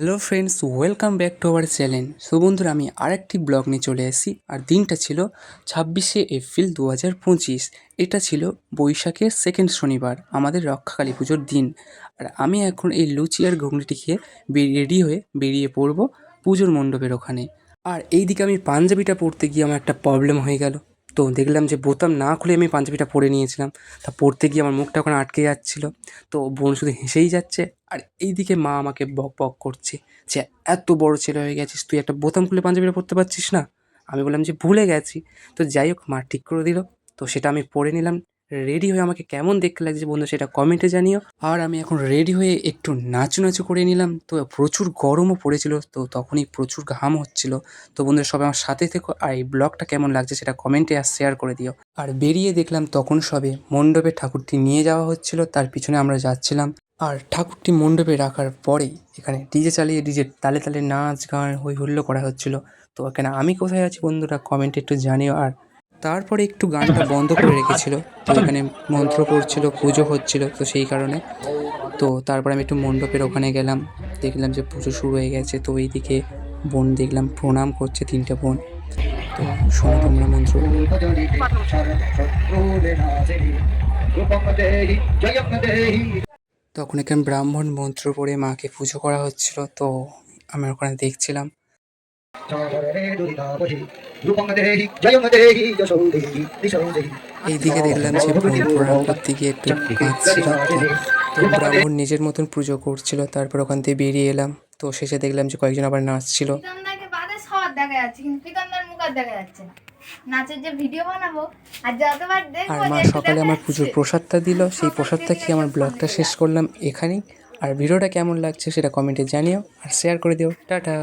Hello friends welcome back to our channel so বন্ধুরা, আমি আরেকটি ব্লগ নিয়ে চলে আসি। আর দিনটা ছিল ছাব্বিশে এপ্রিল দু হাজার পঁচিশ। এটা ছিল বৈশাখের সেকেন্ড শনিবার, আমাদের রক্ষাকালী পুজোর দিন। আর আমি এখন এই লুচি আর ঘুগনিটি খেয়ে রেডি হয়ে বেরিয়ে পড়ব পুজোর মণ্ডপের ওখানে। আর এইদিকে আমি পাঞ্জাবিটা পরতে গিয়ে আমার একটা প্রবলেম হয়ে গেল। তো দেখলাম যে বোতাম না খুলে আমি পাঞ্জাবিটা পরে নিয়েছিলাম। তা পড়তে গিয়ে আমার মুখটা ওখানে আটকে যাচ্ছিল। তো বোন শুধু হেসেই যাচ্ছে আর এইদিকে মা আমাকে বক বক করছে যে, এত বড় ছেলে হয়ে গেছিস, তুই একটা বোতাম খুলে পাঞ্জাবিটা পরতে পারছিস না? আমি বললাম যে, ভুলে গেছি। তো যাই হোক, মা ঠিক করে দিল। তো সেটা আমি পরে নিলাম। রেডি হয়ে আমাকে কেমন দেখতে লাগছে বন্ধু সেটা কমেন্টে জানিও। আর আমি এখন রেডি হয়ে একটু নাচু নাচু করে নিলাম। তো প্রচুর গরমও পড়েছিল, তো তখনই প্রচুর ঘাম হচ্ছিল। তো বন্ধুরা সবাই আমার সাথে থেকো আর এই ব্লগটা কেমন লাগছে সেটা কমেন্টে আর শেয়ার করে দিও। আর বেরিয়ে দেখলাম তখন সবে মণ্ডপে ঠাকুরটি নিয়ে যাওয়া হচ্ছিল, তার পিছনে আমরা যাচ্ছিলাম। আর ঠাকুরটি মণ্ডপে রাখার পরেই এখানে ডিজে চালিয়ে ডিজে তালে তালে নাচ গান হই হুল্লো করা হচ্ছিল। তো এখানে আমি কোথায় আছি বন্ধুরা কমেন্টে একটু জানিও আর তারপরে একটু গানটা বন্ধ করে রেখেছিল। তো এখানে মন্ত্র পড়ছিল পুজো হচ্ছিল, তো সেই কারণে। তো তারপর আমি একটু মণ্ডপের ওখানে গেলাম, দেখলাম যে পুজো শুরু হয়ে গেছে, তো এইদিকে বোন দেখলাম প্রণাম করছে তিনটে বোন। তো শোনো তোমরা মন্ত্র। তখন এখানে ব্রাহ্মণ মন্ত্র পড়ে মাকে পুজো করা হচ্ছিল, তো আমি ওখানে দেখছিলাম। এইদিকে দেখলাম যে প্রণাম একটু কাঁদছিল তো ব্রাহ্মণ নিজের মতন পুজো করছিল তারপর ওখান থেকে বেরিয়ে এলাম। তো শেষে দেখলাম যে কয়েকজন আবার নাচছিল। প্রীতমদাকে বাদে সবার দেখা যাচ্ছে কিন্তু প্রীতমদার মুখ আর দেখা যাচ্ছে না। নাচের যে ভিডিও বানাবো আর যতবার দেখব আর মা সকালে আমার পুজোর প্রসাদটা দিল। সেই প্রসাদটা খেয়ে আমার ব্লগটা শেষ করলাম এখানেই। আর ভিডিওটা কেমন লাগছে সেটা কমেন্টে জানিও আর শেয়ার করে দিও। টাটা।